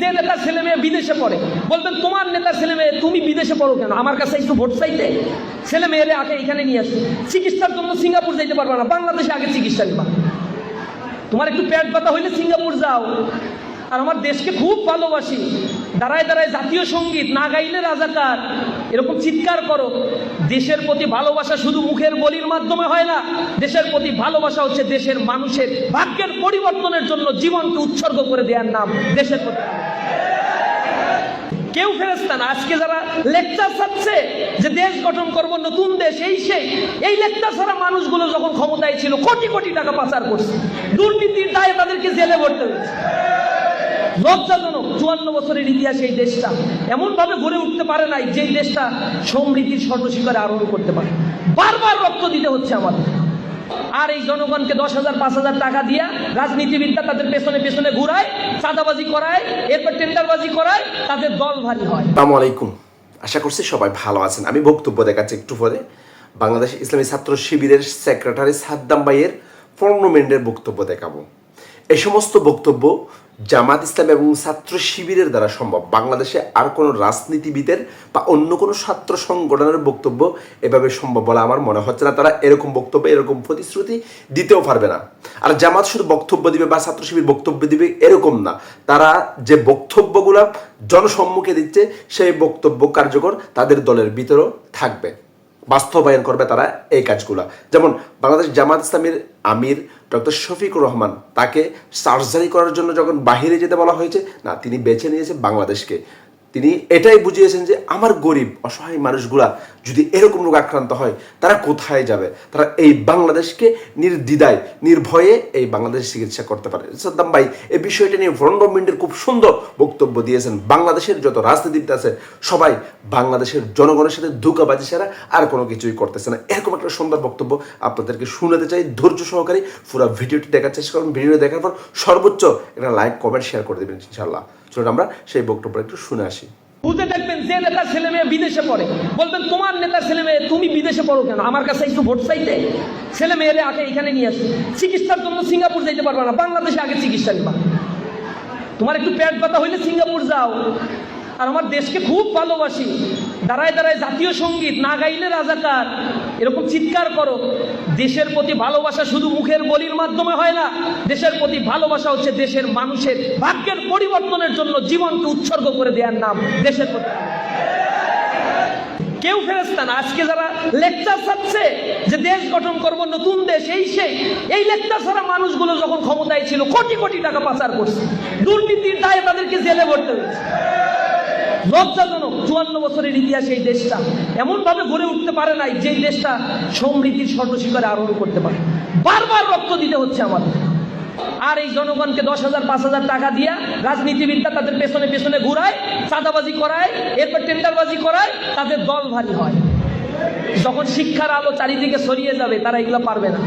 যে নেতা ছেলে মেয়ে বিদেশে পড়ে, বলবেন, তোমার নেতা ছেলে মেয়ে, তুমি বিদেশে পড়ো কেন? আমার কাছে একটু ভোট চাইতে? ছেলে মেয়েরে আগে এখানে নিয়ে আসো চিকিৎসার জন্য সিঙ্গাপুর যাইতে পারবে না, বাংলাদেশে আগে চিকিৎসা নিবা। তোমার একটু পেট ব্যথা হইলে সিঙ্গাপুর যাও। আর আমার দেশকে খুব ভালোবাসি। দাঁড়ায় দাঁড়ায় জাতীয় সংগীত, না গাইলে রাজাকার। এরকম চিৎকার করো। দেশের প্রতি ভালোবাসা শুধু মুখের বলির মাধ্যমে হয় না, দেশের প্রতি ভালোবাসা হচ্ছে দেশের মানুষের ভাগ্যের পরিবর্তনের জন্য জীবনকে উৎসর্গ করে দেওয়ার নাম দেশের প্রতি। কেউ ফেরেস্তা না। আজকে যারা লেকচার ছাড়ছে যে দেশ গঠন করব, নতুন দেশ, এই সেই, এই লেকচার ছাড়া মানুষগুলো যখন ক্ষমতায় ছিল, কোটি কোটি টাকা পাচার করছে। দুর্নীতির দায়ে তাদেরকে জেলে ভরতে হয়েছে। লজ্জাজনক চুয়ান্ন বছরের ইতিহাসে এই দেশটা এমনভাবে গড়ে উঠতে পারে নাই যে দেশটা সমৃদ্ধির স্বর্ণশিখরে আরোহণ করতে পারে। বারবার রক্ত দিতে হচ্ছে আমাদের। আর এই জনগণকে দশ হাজার, পাঁচ হাজার টাকা দিয়া রাজনীতিবিদরা তাদের পেছনে পেছনে ঘুরায়, চাঁদাবাজি করায়, এরপর টেন্ডারবাজি করায়, তাদের দল ভারী হয়। আসসালামু আলাইকুম। আশা করছি সবাই ভালো আছেন। আমি বক্তব্য দেখাচ্ছি একটু পরে বাংলাদেশ ইসলামী ছাত্র শিবিরের সেক্রেটারি সাদ্দাম ভাইয়ের পর্নোমেন্টের বক্তব্য দেখাবো। এই সমস্ত বক্তব্য জামাত ইসলাম এবং ছাত্র শিবিরের দ্বারা সম্ভব। বাংলাদেশে আর কোনো রাজনীতিবিদের বা অন্য কোনো ছাত্র সংগঠনের বক্তব্য এভাবে সম্ভব বলে আমার মনে হচ্ছে না। তারা এরকম বক্তব্য, এরকম প্রতিশ্রুতি দিতেও পারবে না। আর জামাত শুধু বক্তব্য দিবে বা ছাত্র শিবির বক্তব্য দিবে এরকম না। তারা যে বক্তব্যগুলো জনসম্মুখে দিচ্ছে, সেই বক্তব্য কার্যকর তাদের দলের ভিতরেও থাকবে। বাস্তবায়ন করবে তারা এই কাজগুলো। যেমন বাংলাদেশ জামাত ইসলামের আমির ডক্টর শফিকুর রহমান, তাকে সার্জারি করার জন্য যখন বাহিরে যেতে বলা হয়েছে, না, তিনি বেছে নিয়েছে বাংলাদেশকে। তিনি এটাই বুঝিয়েছেন যে আমার গরিব, অসহায় মানুষগুলা যদি এরকম রোগ আক্রান্ত হয়, তারা কোথায় যাবে? তারা এই বাংলাদেশকে নির্দ্বিধায়, নির্ভয়ে এই বাংলাদেশ চিকিৎসা করতে পারে। সাদ্দাম ভাই, এই বিষয়টা নিয়ে গভর্নমেন্টের খুব সুন্দর বক্তব্য দিয়েছেন। বাংলাদেশের যত রাজনীতিবিদ আছে, সবাই বাংলাদেশের জনগণের সাথে ধোকাবাজি ছাড়া আর কোনো কিছুই করতেছে না। এরকম একটা সুন্দর বক্তব্য আপনাদেরকে শুনাতে চাই। ধৈর্য সহকারে পুরো ভিডিওটি দেখার চেষ্টা করুন। ভিডিও দেখার পর সর্বোচ্চ একটা লাইক, কমেন্ট শেয়ার করে দেবেন ইনশাল্লাহ চলুন আমরা সেই বক্তব্য একটু শুনে আসি। দেখবেন যে নেতার ছেলে মেয়ে বিদেশে পড়ে। বলবেন, তোমার নেতার ছেলে মেয়ে, তুমি বিদেশে পড়ো কেন? আমার কাছে একটু ভোট চাইতে? ছেলে মেয়েরে আগে এখানে নিয়ে আসো চিকিৎসার জন্য সিঙ্গাপুর যাইতে পারবা না। বাংলাদেশে আগে চিকিৎসা নিবা। তোমার একটু প্যাট ব্যথা হইলে সিঙ্গাপুর যাও। আর আমার দেশকে খুব ভালোবাসি। দাঁড়ায় দাঁড়ায় জাতীয় সংগীত, না গাইলে রাজাকার। এরকম চিৎকার করো। দেশের প্রতি ভালোবাসা শুধু মুখের বলির মাধ্যমে হয় না, দেশের প্রতি ভালোবাসা হচ্ছে দেশের মানুষের ভাগ্যের পরিবর্তনের জন্য জীবনকে উৎসর্গ করে দেওয়ার নাম দেশের প্রতি। কেউ ফেরেস্তা না। আজকে যারা লেকচার ছাড়ছে যে দেশ গঠন করব, নতুন দেশ, এই সেই, এই লেকচার ছাড়া মানুষগুলো যখন ক্ষমতায় ছিল, কোটি কোটি টাকা পাচার করছে। দুর্নীতির দায়ে তাদেরকে জেলে ভরতে হয়েছে। লজ্জাজনক, চুয়ান্ন বছরের ইতিহাসে এই দেশটা। এমনভাবে গড়ে উঠতে পারে নাই যে দেশটা সমৃদ্ধির স্বর্ণশিখরে আরোহণ করতে পারে। বারবার রক্ত দিতে হচ্ছে আমাদের। আর এই জনগণকে দশ হাজার, পাঁচ হাজার টাকা দিয়া রাজনীতিবিদরা তাদের পেছনে পেছনে ঘুরায়, চাঁদাবাজি করায়, এরপর টেন্ডারবাজি করায়, তাদের দল ভারী হয়। যখন শিক্ষার আলো চারিদিকে ছড়িয়ে যাবে, তারা এগুলো পারবে না।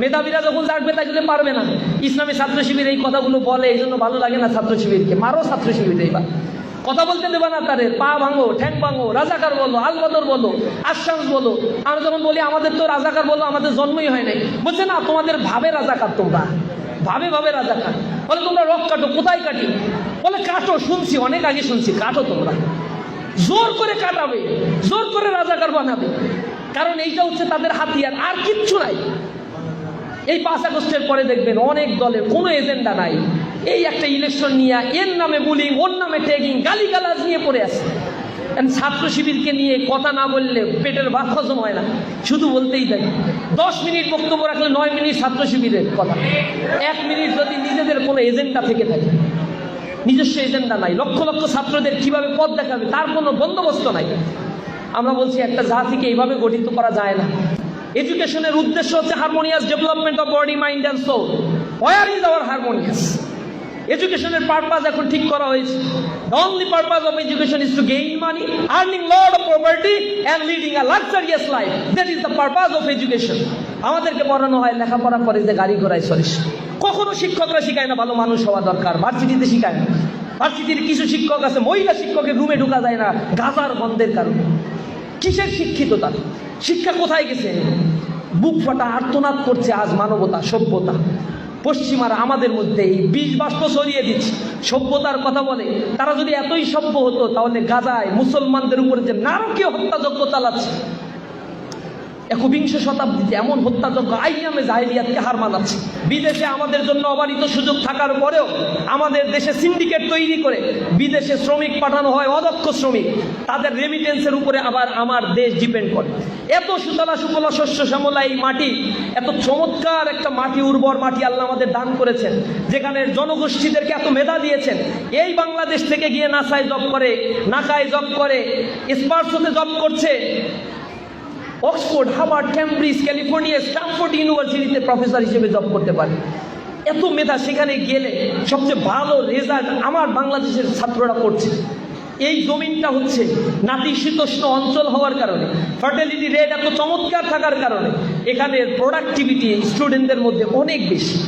মেধাবীরা যখন জাগবে তাইগুলো পারবে না। ইসলামী ছাত্র শিবির এই কথাগুলো বলে এই জন্য ভালো লাগে না ছাত্র শিবিরকে মারো ছাত্র শিবির এইবার কথা বলতে দেবে না তাদের পা ভাঙো, ঠ্যাং ভাঙো, রাজাকার বলো, আলবদর বলো, আশ্বাস বলো। আমরা যখন বলি, আমাদের তো রাজাকার বলো, আমাদের জন্মই হয় নাই। বলছে, না, তোমাদের ভাবে রাজাকার তোমরা। ভাবে ভাবে রাজাকার। বলে, তোমরা রক কাটো, কোথায় কাটি? বলে, কাটো, শুনছি, অনেক আগে শুনছি, কাটো তোমরা। জোর করে কাটাবে, জোর করে রাজাকার বানাবে। কারণ এইটা হচ্ছে তাদের হাতিয়ার, আর কিচ্ছু নাই। এই পাঁচ আগস্টের পরে দেখবেন অনেক দলের কোনো এজেন্ডা নাই। এই একটা ইলেকশন নিয়ে এর নামে বুলিং ওর নামে ট্যাগিং গালিগালাজ নিয়ে পড়ে আছে। ছাত্র শিবিরকে নিয়ে কথা না বললে পেটের ভাত হজম হয় না। শুধু বলতেই থাকে দশ মিনিট বক্তব্য রাখলে নয় মিনিট ছাত্র শিবিরের কথা। এক মিনিট যদি নিজেদের কোনো এজেন্ডা থেকে থাকে। নিজস্ব এজেন্ডা নাই, লক্ষ লক্ষ ছাত্রদের কীভাবে পথ দেখাবে, তার কোনো বন্দোবস্ত নাই। আমরা বলছি, একটা জাতিকে এইভাবে গঠিত করা যায় না। এডুকেশনের উদ্দেশ্য হচ্ছে harmonious development of body mind and soul where is our harmonious এডুকেশনের পারপাস এখন ঠিক করা হয়েছে। The only purpose of education is to gain money earning lot of property and leading a luxurious life that is the purpose of education আমাদেরকে পড়ানো হয় লেখাপড়া করে যে গাড়ি ঘোড়ায় চলিস কখনো শিক্ষকরা শিখায় না, ভালো মানুষ হওয়া দরকার। ভার্সিটিতে শিখায় না। ভার্সিটির কিছু শিক্ষক আছে, মহিলা শিক্ষকের রুমে ঢোকা যায় না, গাজার বন্ধের কারণে। কিসের শিক্ষিত তার শিক্ষা কোথায় গেছে? বুক ফাটা আর্তনাদ করছে আজ মানবতা, সভ্যতা। পশ্চিমারা আমাদের মধ্যে এই বিষ বাষ্প ছড়িয়ে দিচ্ছে। সভ্যতার কথা বলে, তারা যদি এতই সভ্য হতো, তাহলে গাজায় মুসলমানদের উপরে যে নারকীয় হত্যাযজ্ঞ চালাচ্ছে একবিংশ শতাব্দীতে এমন হত্যাযজ্ঞ আইয়ামে জাহিলিয়াতকে হার মানাচ্ছে। বিদেশে আমাদের জন্য অবারিত সুযোগ থাকার পরেও আমাদের দেশে সিন্ডিকেট তৈরি করে বিদেশে শ্রমিক পাঠানো হয়, অদক্ষ শ্রমিক। তাদের রেমিটেন্সের উপরে আবার আমার দেশ ডিপেন্ড করে। এত সুতলা সুফলা শস্য শ্যামলা এই মাটি, এত চমৎকার একটা মাটি, উর্বর মাটি আল্লাহ আমাদের দান করেছেন, যেখানে জনগোষ্ঠীদেরকে এত মেধা দিয়েছেন। এই বাংলাদেশ থেকে গিয়ে নাসায় জব করে, নাকায় জব করে, স্পার্সোতে জব করছে Oxford, Harvard Cambridge California, Stanford ইউনিভার্সিটিতে প্রফেসর হিসেবে জব করতে পারে। এত মেধা সেখানে গেলে সবচেয়ে ভালো রেজাল্ট আমার বাংলাদেশের ছাত্ররা করছে। এই জমিনটা হচ্ছে নাতিশীতোষ্ণ অঞ্চল হওয়ার কারণে ফার্টিলিটি রেট এত চমৎকার থাকার কারণে এখানের প্রোডাক্টিভিটি স্টুডেন্টদের মধ্যে অনেক বেশি।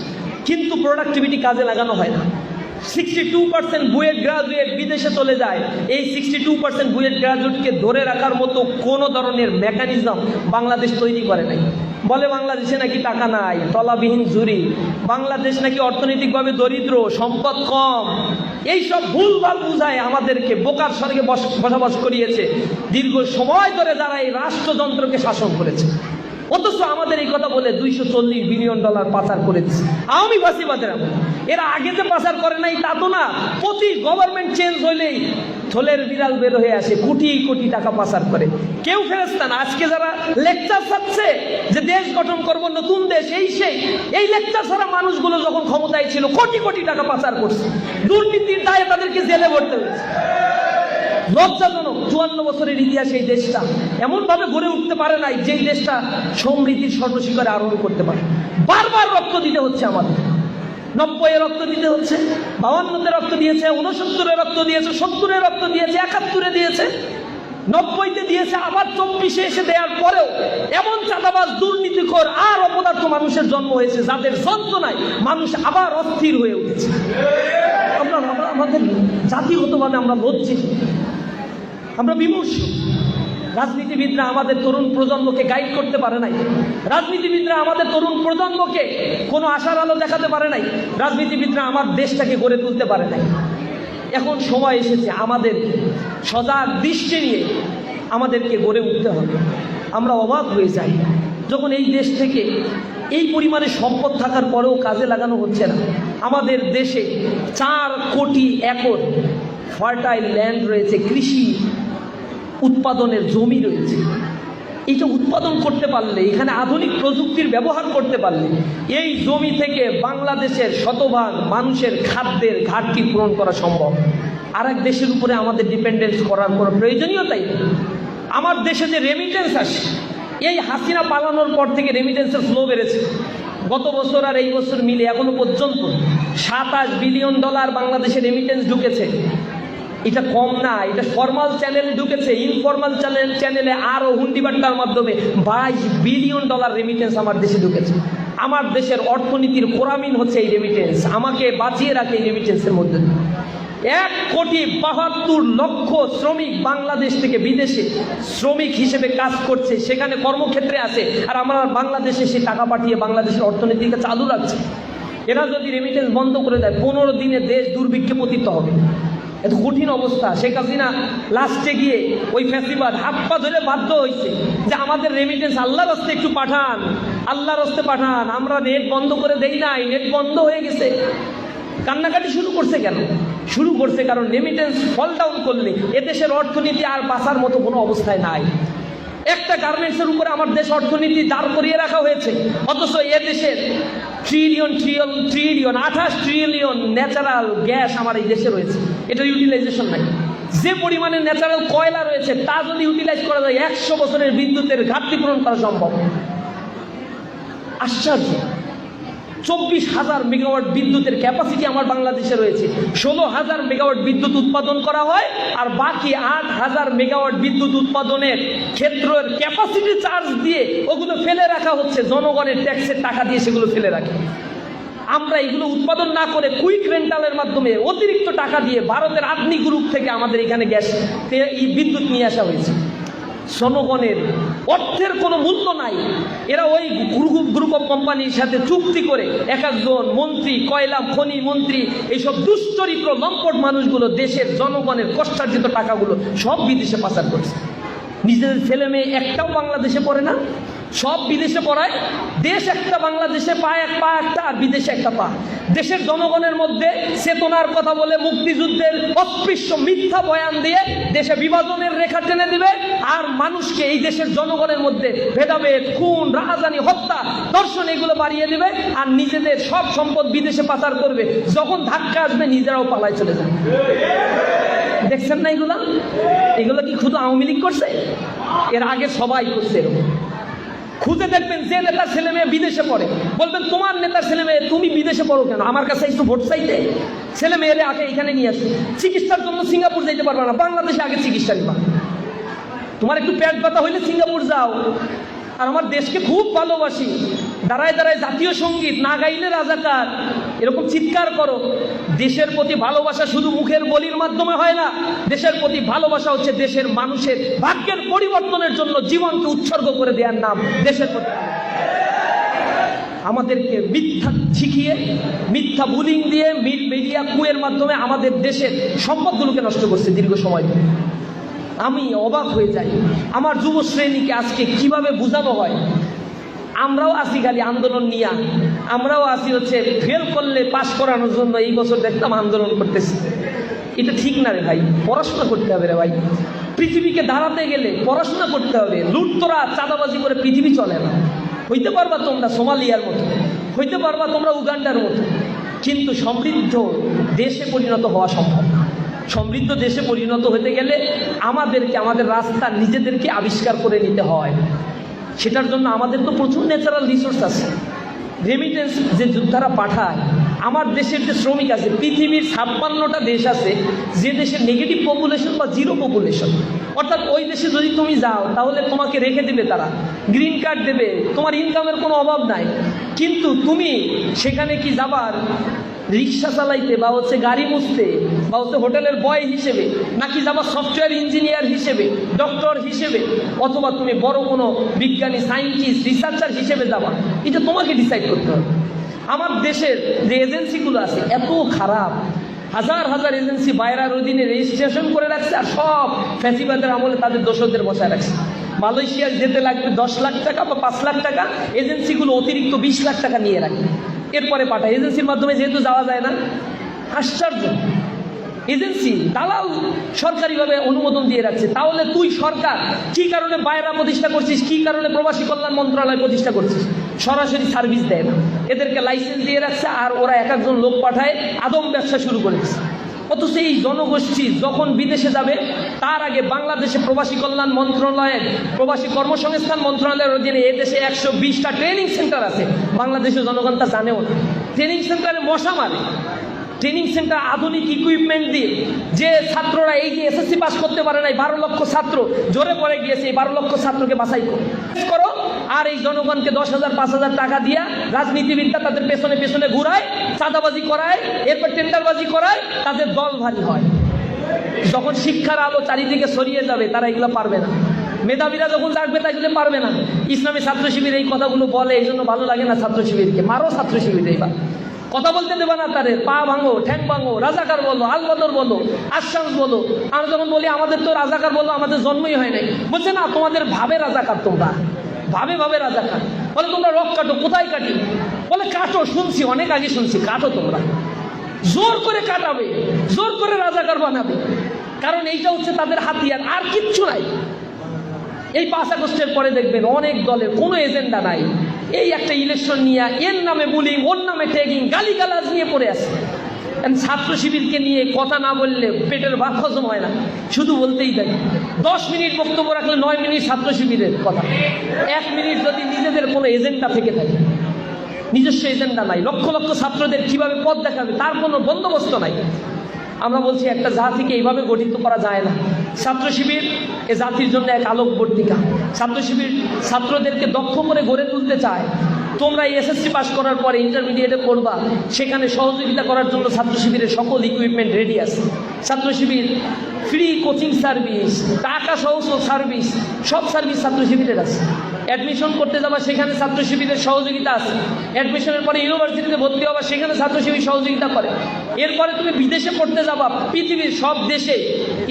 কিন্তু প্রোডাক্টিভিটি কাজে লাগানো হয় না। Sixty two percent BUET graduate বিদেশে চলে যায়। এই সিক্সটি টু পার্সেন্ট বুয়েট গ্রাজুয়েটকে ধরে রাখার মতো কোনো ধরনের মেকানিজম বাংলাদেশ তৈরি করে নাই। বলে বাংলাদেশে নাকি টাকা নাই, তলাবিহীন জুরি বাংলাদেশ নাকি অর্থনৈতিকভাবে দরিদ্র, সম্পদ কম। এই সব ভুলভাল বুঝায় আমাদেরকে বোকার স্বর্গে বস- বসবাস করিয়েছে। দীর্ঘ সময় ধরে যারা এই রাষ্ট্রযন্ত্রকে শাসন করেছে। অথচ আমাদের এই কথা বলে দুইশো চল্লিশ বিলিয়ন ডলার পাচার করে দিচ্ছে আওয়ামী ফাঁসিবাদের। এরা আগে যে পাচার করে নাই, তা তো না। প্রতি গভর্নমেন্ট চেঞ্জ হইলেই থলের বিড়াল বের হয়ে আসে, কোটি কোটি টাকা পাচার করে। কেউ ফেরস্তা না। আজকে যারা লেকচার ছাড়ছে যে দেশ গঠন করব, নতুন দেশ, এই সেই, এই লেকচার ছাড়া মানুষগুলো যখন ক্ষমতায় ছিল, কোটি কোটি টাকা পাচার করছে। দুর্নীতির দায়ে তাদেরকে জেলে ভরতে হয়েছে। লজ্জাজনক, চুয়ান্ন বছরের ইতিহাসে এই দেশটা। এমনভাবে গড়ে উঠতে পারে নাই যেই দেশটা সমৃদ্ধির স্বর্ণশিখরে আরোহণ করতে পারে। বারবার রক্ত দিতে হচ্ছে আমাদের। নব্বইয়ে রক্ত দিতে হচ্ছে, বাউান্নতে রক্ত দিয়েছে উনসত্তরে রক্ত দিয়েছে, সত্তরে রক্ত দিয়েছে, একাত্তরে দিয়েছে, নব্বইতে দিয়েছে, আবার চব্বিশে এসে দেওয়ার পরেও এমন চাঁদাবাজ, দুর্নীতিখোর আর অপদার্থ মানুষের জন্ম হয়েছে যাদের যন্ত্রণায় মানুষ আবার অস্থির হয়ে উঠেছে। আমরা আমাদের জাতিগতভাবে আমরা লজ্জিত। আমরা বিমর্ষ রাজনীতিবিদরা আমাদের তরুণ প্রজন্মকে গাইড করতে পারে নাই। রাজনীতিবিদরা আমাদের তরুণ প্রজন্মকে কোনো আশার আলো দেখাতে পারে নাই। রাজনীতিবিদরা আমার দেশটাকে গড়ে তুলতে পারে নাই। এখন সময় এসেছে আমাদের সজাগ দৃষ্টি নিয়ে আমাদেরকে গড়ে উঠতে হবে। আমরা অবাক হয়ে যাই। যখন এই দেশ থেকে এই পরিমাণে সম্পদ থাকার পরেও কাজে লাগানো হচ্ছে না। আমাদের দেশে চার কোটি একর ফার্টাইল ল্যান্ড রয়েছে, কৃষি উৎপাদনের জমি রয়েছে। এইটা উৎপাদন করতে পারলে, এখানে আধুনিক প্রযুক্তির ব্যবহার করতে পারলে, এই জমি থেকে বাংলাদেশের শতভাগ মানুষের খাদ্যের ঘাটতি পূরণ করা সম্ভব। আর এক দেশের উপরে আমাদের ডিপেন্ডেন্স করার কোনো প্রয়োজনীয়তাই নেই। আমার দেশে যে রেমিটেন্স আসে, এই হাসিনা পালানোর পর থেকে রেমিটেন্সের ফ্লো বেড়েছে। গত বছর আর এই বছর মিলে এখনও পর্যন্ত সাতাশ বিলিয়ন ডলার বাংলাদেশে রেমিটেন্স ঢুকেছে। এটা কম না, এটা ফর্মাল চ্যানেলে ঢুকেছে ইনফর্মাল চ্যানেল চ্যানেলে আরও হুন্ডি বাট্টার মাধ্যমে বাইশ বিলিয়ন ডলার রেমিটেন্স আমার দেশে ঢুকেছে। আমার দেশের অর্থনীতির কোরামিন হচ্ছে এই রেমিটেন্স আমাকে বাঁচিয়ে রাখে এই রেমিটেন্সের মধ্যে। এক কোটি বাহাত্তর লক্ষ শ্রমিক বাংলাদেশ থেকে বিদেশে শ্রমিক হিসেবে কাজ করছে, সেখানে কর্মক্ষেত্রে আছে, আর আমরা বাংলাদেশে সে টাকা পাঠিয়ে বাংলাদেশের অর্থনীতিকে চালু রাখছে। এরা যদি রেমিটেন্স বন্ধ করে দেয়, পনেরো দিনে দেশ দুর্ভিক্ষে পতিত হবে। এত কঠিন অবস্থা। শেখ হাসিনা লাস্টে গিয়ে ওই ফ্যাসিবাদ হাত পা ধরে বাধ্য হয়েছে যে আমাদের রেমিটেন্স আল্লাহর হস্তে একটু পাঠান, আল্লাহর হস্তে পাঠান। আমরা নেট বন্ধ করে দেই নাই নেট বন্ধ হয়ে গেছে। কান্নাকাটি শুরু করছে কেন? শুরু করছে কারণ রেমিটেন্স ফল ডাউন করলে এদেশের অর্থনীতি আর বাঁচার মতো কোনো অবস্থায় নাই। একটা গার্মেন্টসের উপরে আমার দেশ অর্থনীতি দাঁড় করিয়ে রাখা হয়েছে। অথচ এ দেশের ট্রিলিয়ন ট্রিলিয়ন ট্রিলিয়ন আঠাশ ট্রিলিয়ন ন্যাচারাল গ্যাস আমার এই দেশে রয়েছে। এটা ইউটিলাইজেশন নাই। যে পরিমাণে ন্যাচারাল কয়লা রয়েছে, তা যদি ইউটিলাইজ করা যায়, একশো বছরের বিদ্যুতের ঘাটতি পূরণ করা সম্ভব। আশ্চর্য। চব্বিশ হাজার মেগাওয়াট বিদ্যুতের ক্যাপাসিটি আমার বাংলাদেশে রয়েছে। ষোলো হাজার মেগাওয়াট বিদ্যুৎ উৎপাদন করা হয় আর বাকি আট হাজার মেগাওয়াট বিদ্যুৎ উৎপাদনের ক্ষেত্রের ক্যাপাসিটি চার্জ দিয়ে ওগুলো ফেলে রাখা হচ্ছে। জনগণের ট্যাক্সের টাকা দিয়ে সেগুলো ফেলে রাখে। আমরা এগুলো উৎপাদন না করে কুইক রেন্টালের মাধ্যমে অতিরিক্ত টাকা দিয়ে ভারতের আগ্নি গ্রুপ থেকে আমাদের এখানে গ্যাস বিদ্যুৎ নিয়ে আসা হয়েছে। জনগণের অর্থের কোনো মূল্য নাই। এরা ওই গ্রুপ গ্রুপ অফ কোম্পানির সাথে চুক্তি করে এক একজন মন্ত্রী, কয়লা, খনি মন্ত্রী, এইসব দুশ্চরিত্র, লম্পট মানুষগুলো দেশের জনগণের কষ্টার্জিত টাকাগুলো সব বিদেশে পাচার করছে। নিজেদের ছেলে মেয়ে একটাও বাংলাদেশে পড়ে না। সব বিদেশে পড়ায়, দেশ একটা, বাংলাদেশে পা এক, পা একটা, আর বিদেশে একটা পা। দেশের জনগণের মধ্যে চেতনার কথা বলে মুক্তিযুদ্ধের অস্পৃশ্য মিথ্যা বয়ান দিয়ে দেশে বিভাজনের রেখা টেনে দিবে, আর মানুষকে এই দেশের জনগণের মধ্যে ভেদাভেদ, খুন রাহাজানি হত্যা, দর্শন এগুলো বাড়িয়ে দেবে, আর নিজেদের সব সম্পদ বিদেশে পাচার করবে। যখন ধাক্কা আসবে, নিজেরাও পালায় চলে যাবে। দেখছেন না এগুলো? এগুলো কি শুধু আওয়ামী লীগ করছে? এর আগে সবাই করছে এরকম। খুঁজে দেখবেন যে নেতার ছেলে মেয়ে বিদেশে পড়ে। বলবেন, তোমার নেতার ছেলে মেয়ে, তুমি বিদেশে পড়ো কেন? আমার কাছে একটু ভোট চাইতে। ছেলে মেয়েরে আগে এখানে নিয়ে আসো। চিকিৎসার জন্য সিঙ্গাপুর যেতে পারবে না। বাংলাদেশে আগে চিকিৎসা নিবা। তোমার একটু পেট ব্যথা হইলে সিঙ্গাপুর যাও। আর আমার দেশকে খুব ভালোবাসি। দাঁড়ায় দাঁড়ায় জাতীয় সংগীত, না গাইলে রাজাকার। এরকম চিৎকার করো। দেশের প্রতি ভালোবাসা শুধু মুখের বলির মাধ্যমে হয় না, দেশের প্রতি ভালোবাসা হচ্ছে দেশের মানুষের ভাগ্যের পরিবর্তনের জন্য জীবনকে উৎসর্গ করে দেওয়ার নাম দেশের প্রতি। আমাদেরকে মিথ্যা শিখিয়ে মিথ্যা বুলিং দিয়ে মিডিয়া কুয়ের মাধ্যমে আমাদের দেশের সম্পদগুলোকে নষ্ট করছে দীর্ঘ সময় আমি অবাক হয়ে যাই। আমার যুব শ্রেণীকে আজকে কীভাবে বোঝানো হয়? আমরাও আসি খালি আন্দোলন নিয়ে। আমরাও আসি হচ্ছে ফেল করলে পাশ করানোর জন্য এই বছর দেখতাম আন্দোলন করতেছি। এটা ঠিক না রে ভাই, পড়াশোনা করতে হবে রে ভাই। পৃথিবীকে দাঁড়াতে গেলে পড়াশোনা করতে হবে। লুটতরা, চাঁদাবাজি করে পৃথিবী চলে না। হইতে পারবা তোমরা সোমালিয়ার মতো, হইতে পারবা তোমরা উগান্ডার মতো। কিন্তু সমৃদ্ধ দেশে পরিণত হওয়া সম্ভব না। সমৃদ্ধ দেশে পরিণত হতে গেলে আমাদেরকে, আমাদের রাস্তা নিজেদেরকে আবিষ্কার করে নিতে হয়। সেটার জন্য আমাদের তো প্রচুর ন্যাচারাল রিসোর্স আছে। রেমিটেন্স যে যোদ্ধারা পাঠায়, আমার দেশের যে শ্রমিক আছে, পৃথিবীর ছাপ্পান্নটা দেশ আছে, যে দেশের নেগেটিভ পপুলেশন বা জিরো পপুলেশন অর্থাৎ ওই দেশে যদি তুমি যাও, তাহলে তোমাকে রেখে দেবে তারা। গ্রিন কার্ড দেবে, তোমার ইনকামের কোনো অভাব নাই। কিন্তু তুমি সেখানে কি যাবার? রিক্সা চালাইতে বা হচ্ছে গাড়ি মুছতে বা হচ্ছে হোটেলের বয় হিসেবে, নাকি যাবা সফটওয়্যার ইঞ্জিনিয়ার হিসেবে ডক্টর হিসেবে, অথবা তুমি বড় কোনো বিজ্ঞানী সায়েন্টিস্ট রিসার্চার হিসেবে যাবা, এটা তোমাকে ডিসাইড করতে হবে। আমার দেশের যে এজেন্সিগুলো আছে, এত খারাপ। হাজার হাজার এজেন্সি বাইরার অধীনে রেজিস্ট্রেশন করে রাখছে আর সব ফ্যাসিবাদের আমলে তাদের দোষদের বসায় রাখছে। মালয়েশিয়ায় যেতে লাগবে দশ লাখ টাকা বা পাঁচ লাখ টাকা এজেন্সিগুলো অতিরিক্ত বিশ লাখ টাকা নিয়ে রাখে। এরপরে পাঠায়। এজেন্সির মাধ্যমে যেহেতু যাওয়া যায় না, আশ্চর্য। এজেন্সি দালাল সরকারিভাবে অনুমোদন দিয়ে রাখছে। তাহলে তুই সরকার, কি কারণে বায়রা প্রতিষ্ঠা করছিস? কি কারণে প্রবাসী কল্যাণ মন্ত্রণালয় প্রতিষ্ঠা করছিস? সরাসরি সার্ভিস দেয় না। এদেরকে লাইসেন্স দিয়ে রাখছে আর ওরা এক একজন লোক পাঠায়, আদম ব্যবসা শুরু করেছে অথচ এই জনগোষ্ঠী যখন বিদেশে যাবে, তার আগে বাংলাদেশে প্রবাসী কল্যাণ মন্ত্রণালয়ের প্রবাসী কর্মসংস্থান মন্ত্রণালয়ের অধীনে এদেশে একশো বিশটা ট্রেনিং সেন্টার আছে। বাংলাদেশের জনগণ তা জানেও ট্রেনিং সেন্টারে মশা মারে। ট্রেনিং সেন্টার আধুনিক ইকুইপমেন্ট দিয়ে যে ছাত্ররা এই যে এসএসসি পাস করতে পারে নাই, বারো লক্ষ ছাত্র, জোরে পড়ে গিয়েছে, এই বারো লক্ষ ছাত্রকে বাছাই করো। আর এই জনগণকে দশ হাজার, পাঁচ হাজার টাকা দিয়া রাজনীতিবিদরা তাদের পেছনে পেছনে ঘুরায়, চাঁদাবাজি করায়, এরপর টেন্ডারবাজি করায়, তাদের দল ভারী হয়। যখন শিক্ষার আলো চারিদিকে সরিয়ে যাবে, তারা এগুলো পারবে না। মেধাবীরা যখন থাকবে তাইগুলো পারবে না। ইসলামী ছাত্র শিবির এই কথাগুলো বলে এই জন্য ভালো লাগে না ছাত্র শিবিরকে। মারো ছাত্র শিবির এইবার। কথা বলতে দেবে না তাদের পা ভাঙো, ঠ্যাং ভাঙো, রাজাকার বলো, আলবদর বলো আশ্বাস বলো। আমরা যখন বলি, আমাদের তো রাজাকার বলো, আমাদের জন্মই হয় নাই। বলছে না, তোমাদের ভাবে রাজাকার তোমরা। ভাবে ভাবে রাজাকার। বলে, তোমরা রক কাটো, কোথায় কাটি? বলে, কাটো, শুনছি, অনেক আগে শুনছি, কাটো তোমরা। জোর করে কাটাবে, জোর করে রাজাকার বানাবে। কারণ এইটা হচ্ছে তাদের হাতিয়ার, আর কিচ্ছু নাই। এই পাঁচ আগস্টের পরে দেখবেন অনেক দলের কোনো এজেন্ডা নাই। এই একটা ইলেকশন নিয়ে, এর নামে বুলিং ওর নামে ট্যাগিং গালিগালাজ নিয়ে পড়ে আছে। ছাত্র শিবিরকে নিয়ে কথা না বললে পেটের ভাত হজম হয় না। শুধু বলতেই থাকে দশ মিনিট বক্তব্য রাখলে নয় মিনিট ছাত্র শিবিরের কথা। এক মিনিট যদি নিজেদের কোনো এজেন্ডা থেকে থাকে। নিজস্ব এজেন্ডা নাই। লক্ষ লক্ষ ছাত্রদের কীভাবে পথ দেখাবে, তার কোনো বন্দোবস্ত নাই। আমরা বলছি একটা জাতিকে এইভাবে গঠিত করা যায় না। ছাত্র শিবির এ জাতির জন্য এক আলোকবর্তিকা। ছাত্র শিবির ছাত্রদেরকে দক্ষ করে গড়ে তুলতে চায়। তোমরা এসএসসি পাস করার পরে ইন্টারমিডিয়েটে পড়বা। সেখানে সহযোগিতা করার জন্য ছাত্র শিবিরের সকল ইকুইপমেন্ট রেডি আছে। ছাত্র শিবির ফ্রি কোচিং সার্ভিস টাকা সহ সার্ভিস সব সার্ভিস ছাত্র শিবিরের আছে। অ্যাডমিশন করতে যাবা, সেখানে ছাত্র শিবিরের সহযোগিতা আছে। অ্যাডমিশনের পরে ইউনিভার্সিটিতে ভর্তি হবা, সেখানে ছাত্র শিবির সহযোগিতা করে। এরপরে তুমি বিদেশে পড়তে যাবা, পৃথিবীর সব দেশে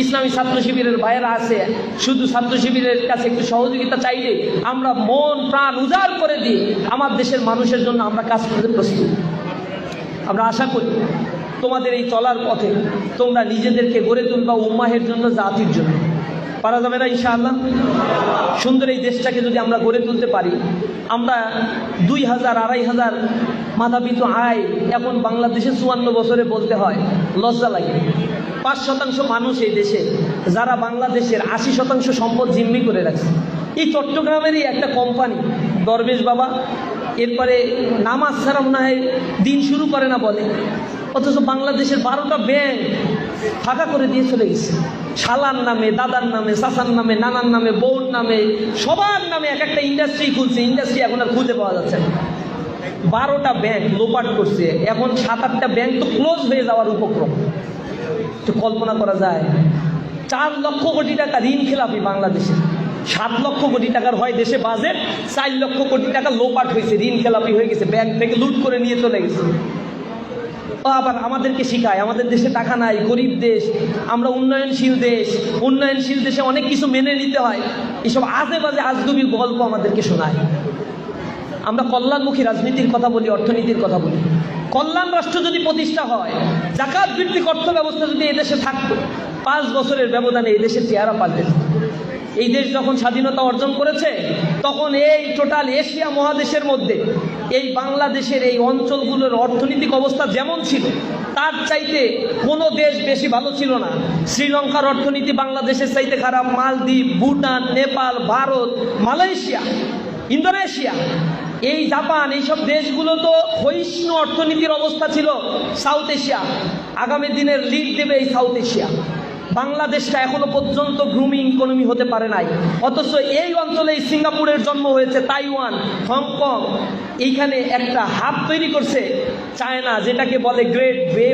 ইসলামী ছাত্র শিবিরের বাইরা আছে। শুধু ছাত্র শিবিরের কাছে একটু সহযোগিতা চাইলে আমরা মন, প্রাণ উজাড় করে দিই আমার দেশের মানুষের জন্য আমরা কাজ করতে প্রস্তুত। আমরা আশা করি তোমাদের এই চলার পথে তোমরা নিজেদেরকে গড়ে তুলবা উম্মাহের জন্য, জাতির জন্য। পারা যাবে না ইনশাআল্লাহ। সুন্দর এই দেশটাকে যদি আমরা গড়ে তুলতে পারি, আমরা দুই হাজার, আড়াই হাজার মাথাপিছু আয় এখন বাংলাদেশে চুয়ান্ন বছরে বলতে হয়, লজ্জা লাগে। পাঁচ শতাংশ মানুষ এই দেশে, যারা বাংলাদেশের আশি শতাংশ সম্পদ জিম্মি করে রাখছে। এই চট্টগ্রামেরই একটা কোম্পানি, দরবেশ বাবা, এরপরে নামাজ ছাড়া মনে হয় দিন শুরু করে না বলে, অথচ বাংলাদেশের বারোটা ব্যাংক ফাঁকা করে দিয়ে চলে গেছে। শালার নামে, দাদার নামে, চাচার নামে, নানার নামে, বউর নামে, সবার নামে এক একটা ইন্ডাস্ট্রি খুলছে ইন্ডাস্ট্রি এখন আর খুঁজে পাওয়া যাচ্ছে না। বারোটা ব্যাংক লোপাট করছে, এখন সাত আটটা ব্যাংক তো ক্লোজ হয়ে যাওয়ার উপক্রম। একটু কল্পনা করা যায়, চার লক্ষ কোটি টাকা ঋণ খেলাপি বাংলাদেশে। সাত লক্ষ কোটি টাকার হয় দেশে বাজেট চার লক্ষ কোটি টাকা লোপাট হয়েছে, ঋণ খেলাপি হয়ে গেছে ব্যাংক থেকে লুট করে নিয়ে চলে গেছে। আবার আমাদেরকে শিখায়, আমাদের দেশে টাকা নাই, গরিব দেশ, আমরা উন্নয়নশীল দেশ, উন্নয়নশীল দেশে অনেক কিছু মেনে নিতে হয়। এসব আজে বাজে আজগুবির গল্প আমাদেরকে শোনায়। আমরা কল্যাণমুখী রাজনীতির কথা বলি, অর্থনীতির কথা বলি। কল্যাণ রাষ্ট্র যদি প্রতিষ্ঠা হয়, জাকাত ভিত্তিক অর্থ ব্যবস্থা যদি এদেশে থাকতো, পাঁচ বছরের ব্যবধানে এদেশের দেশের চেহারা পাল্টে যেত। এই দেশ যখন স্বাধীনতা অর্জন করেছে, তখন এই টোটাল এশিয়া মহাদেশের মধ্যে এই বাংলাদেশের এই অঞ্চলগুলোর অর্থনৈতিক অবস্থা যেমন ছিল, তার চাইতে কোনো দেশ বেশি ভালো ছিল না। শ্রীলঙ্কার অর্থনীতি বাংলাদেশের চাইতে খারাপ, মালদ্বীপ, ভুটান, নেপাল, ভারত, মালয়েশিয়া, ইন্দোনেশিয়া, এই জাপান, এইসব দেশগুলো তো ক্ষয়িষ্ণু অর্থনীতির অবস্থা ছিল সাউথ এশিয়া। আগামী দিনের লিড দেবে এই সাউথ এশিয়া। বাংলাদেশটা এখনও পর্যন্ত গ্রুমিং ইকোনমি হতে পারে নাই। অথচ এই অঞ্চলে সিঙ্গাপুরের জন্ম হয়েছে তাইওয়ান, হংকং। এইখানে একটা হাব তৈরি করছে চায়না, যেটাকে বলে গ্রেট বে